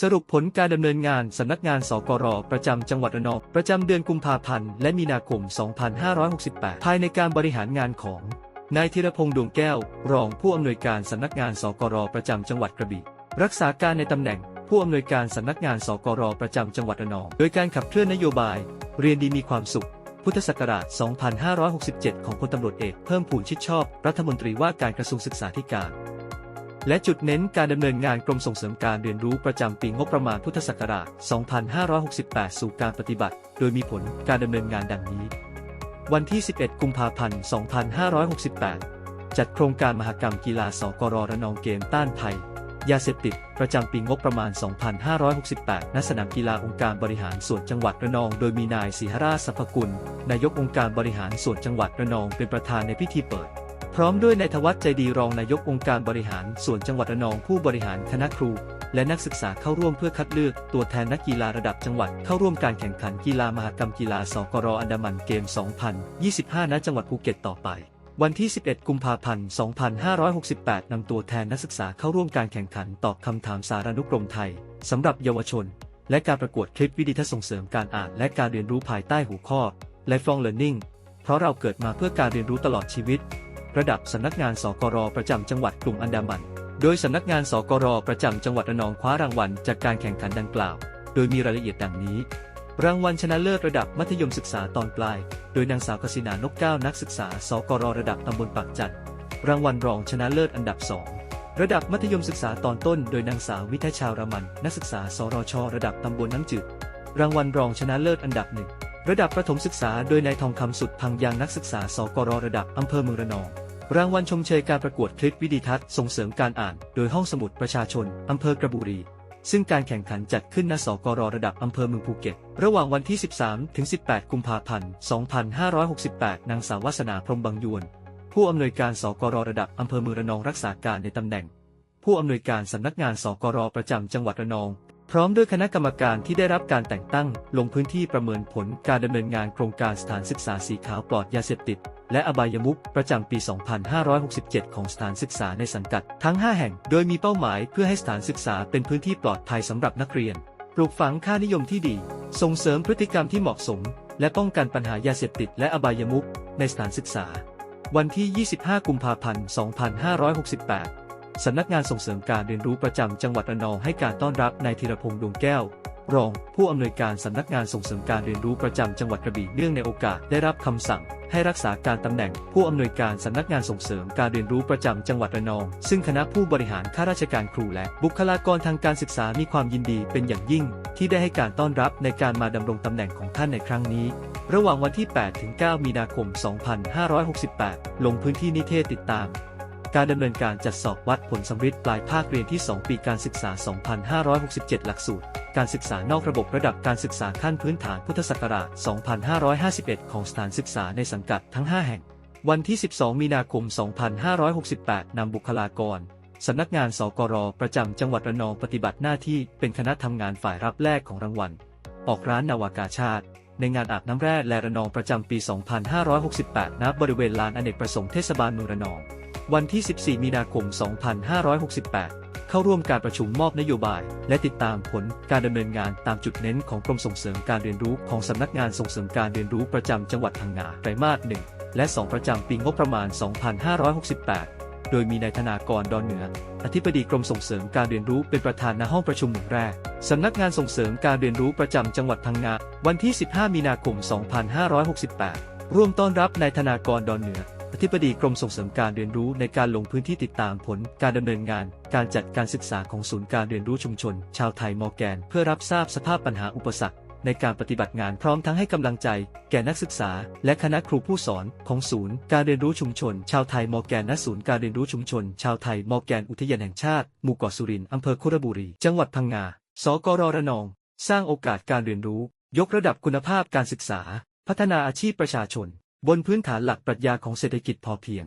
สรุปผลการดำเนินงานสำนักงานสกรประจำจังหวัดระนองประจำเดือนกุมภาพันธ์และมีนาคม 2568 ภายในการบริหารงานของนายธีรพงษ์ดวงแก้ว รองผู้อำนวยการสำนักงานสกรประจำจังหวัดกระบี่รักษาการในตำแหน่ง ผู้อำนวยการสำนักงานสกรประจำจังหวัดระนอง โดยการขับเคลื่อนนโยบาย เรียนดีมีความสุข พุทธศักราช 2567 ของพลตำรวจเอกเพิ่มพูนชิดชอบ รัฐมนตรีว่าการกระทรวงศึกษาธิการ และจุดเน้นการดำเนินงานกรมส่งเสริมการเรียนรู้ประจำปีงบประมาณพุทธศักราช 2568 สู่การปฏิบัติ โดยมีผลการดำเนินงานดังนี้ วันที่ 11 กุมภาพันธ์ 2568 จัดโครงการมหกรรมกีฬาสกรระนองเกมต้านภัย ยาเสพติด ประจำปีงบประมาณ 2568 ณ สนามกีฬาองค์การบริหารส่วนจังหวัดระนอง โดยมีนายศรีหราชสรรพกุล นายกองค์การบริหารส่วนจังหวัดระนองเป็นประธานในพิธีเปิด พร้อมด้วยนายธวัชใจดีรองนายกองค์การบริหารส่วนจังหวัดระนองผู้บริหารคณะครู และนักศึกษาเข้าร่วมเพื่อคัดเลือกตัวแทนนักกีฬาระดับจังหวัดเข้าร่วมการแข่งขันกีฬามหกรรมกีฬาสกรอันดามันเกม 2025 ณ จังหวัดภูเก็ตต่อไป วันที่ 11 กุมภาพันธ์ 2568 นำตัวแทนนักศึกษาเข้าร่วมการแข่งขันตอบคำถามสารานุกรมไทยสำหรับเยาวชน และการประกวดคลิปวิดีทัศน์ส่งเสริมการอ่านและการเรียนรู้ภายใต้หัวข้อ Lifelong Learning เพราะเราเกิดมาเพื่อการเรียนรู้ตลอดชีวิต ระดับสำนักงานสกรประจำจังหวัดกลุ่มอันดามัน โดยสำนักงานสกรประจำจังหวัดระนองคว้ารางวัลจากการแข่งขันดังกล่าว โดยมีรายละเอียดดังนี้ รางวัลชนะเลิศระดับมัธยมศึกษาตอนปลาย โดยนางสาวกสินานกเก้านักศึกษาสกรระดับตำบลปากจันรางวัลรองชนะเลิศอันดับ2ระดับมัธยมศึกษาตอนต้น โดยนางสาววิทยชาวรามัน นักศึกษา สรช ระดับตำบลน้ำจืด รางวัลรองชนะเลิศอันดับหนึ่ง ระดับประถมศึกษา โดยนายทองคำสุดพังยางนักศึกษา สกร ระดับอำเภอเมืองระนอง รางวัลชมเชยการประกวดคลิปวิดีทัศน์ส่งเสริมการอ่าน โดยห้องสมุดประชาชน อำเภอกระบุรี ซึ่งการแข่งขันจัดขึ้นณ สกรระดับอำเภอเมืองภูเก็ต ระหว่างวันที่ 13 ถึง 18 กุมภาพันธ์ 2568 นางสาววัสนาพรมบางยวน ผู้อำนวยการสกรระดับอำเภอเมืองระนองรักษาการในตำแหน่ง ผู้อำนวยการสำนักงานสกรประจำจังหวัดระนอง พร้อมด้วยคณะกรรมการที่ได้รับการแต่งตั้ง ลงพื้นที่ประเมินผลการดำเนินงานโครงการสถานศึกษาสีขาวปลอดยาเสพติด และอบายมุขประจำปี 2567 ของสถานศึกษาในสังกัดทั้ง 5 แห่ง โดยมีเป้าหมายเพื่อให้สถานศึกษาเป็นพื้นที่ปลอดภัยสำหรับนักเรียน ปลูกฝังค่านิยมที่ดี ส่งเสริมพฤติกรรมที่เหมาะสม และป้องกันปัญหายาเสพติดและอบายมุขในสถานศึกษา วันที่ 25 กุมภาพันธ์ 2568 สำนักงานส่งเสริมการเรียนรู้ประจำจังหวัดระนองให้การต้อนรับนายธีรพงษ์ดวงแก้ว รอง ผู้อำนวยการสำนักงานส่งเสริมการเรียนรู้ประจำจังหวัดกระบี่เนื่องในโอกาสได้รับคำสั่ง ให้รักษาการตำแหน่ง ผู้อำนวยการสำนักงานส่งเสริมการเรียนรู้ประจำจังหวัดระนอง ซึ่งคณะผู้บริหารข้าราชการครูและบุคลากรทางการศึกษามีความยินดีเป็นอย่างยิ่ง ที่ได้ให้การต้อนรับในการมาดำรงตำแหน่งของท่านในครั้งนี้ ระหว่างวันที่ 8 ถึง 9 มีนาคม 2568 ลงพื้นที่นิเทศติดตาม การดำเนินการจัดสอบวัดผลสำริดปลายภาคเรียนที่ 2 ปีการศึกษา 2567 หลักสูตร การศึกษานอกระบบระดับการศึกษาขั้นพื้นฐานพุทธศักราช 2551 ของสถานศึกษาในสังกัดทั้ง 5 แห่ง วันที่ 12 มีนาคม 2568 นำบุคลากรสำนักงานสกรประจำจังหวัดระนองปฏิบัติหน้าที่เป็นคณะทำงานฝ่ายรับแรกของรางวัล ออกร้านนาวากาชาติ ในงานอาบน้ำแร่และระนองประจำปี 2568 ณ บริเวณลานอเนกประสงค์เทศบาลเมืองระนอง วันที่ 14 มีนาคม 2568 เข้าร่วมการประชุมมอบนโยบาย และติดตามผลการดำเนินงานตามจุดเน้นของกรมส่งเสริมการเรียนรู้ของสำนักงานส่งเสริมการเรียนรู้ประจำจังหวัดพังงาไตรมาส1และ 2 ประจำปีงบประมาณ 2568 โดยมีนายธนากรดอนเหนือ อธิบดีกรมส่งเสริมการเรียนรู้เป็นประธานณห้องประชุมหมู่แรกสำนักงานส่งเสริมการเรียนรู้ประจำจังหวัดพังงาวันที่ 15 มีนาคม 2568 ร่วมต้อนรับนายธนากรดอนเหนือ อธิบดีกรมส่งเสริมการเรียนรู้ในการลงพื้นที่ติดตามผลการดำเนินงาน การจัดการศึกษาของศูนย์การเรียนรู้ชุมชน ชาวไทยมอแกน เพื่อรับทราบสภาพปัญหาอุปสรรค ในการปฏิบัติงานพร้อมทั้งให้กำลังใจ แก่นักศึกษา และคณะครูผู้สอนของศูนย์การเรียนรู้ชุมชน ชาวไทยมอแกนณศูนย์การเรียนรู้ชุมชน ชาวไทยมอแกนอุทยานแห่งชาติหมู่เกาะสุรินทร์อำเภอคุระบุรี จังหวัดพังงา สกรระนอง สร้างโอกาสการเรียนรู้ ยกระดับคุณภาพการศึกษา พัฒนาอาชีพประชาชน บนพื้นฐานหลักปรัชญาของเศรษฐกิจพอเพียง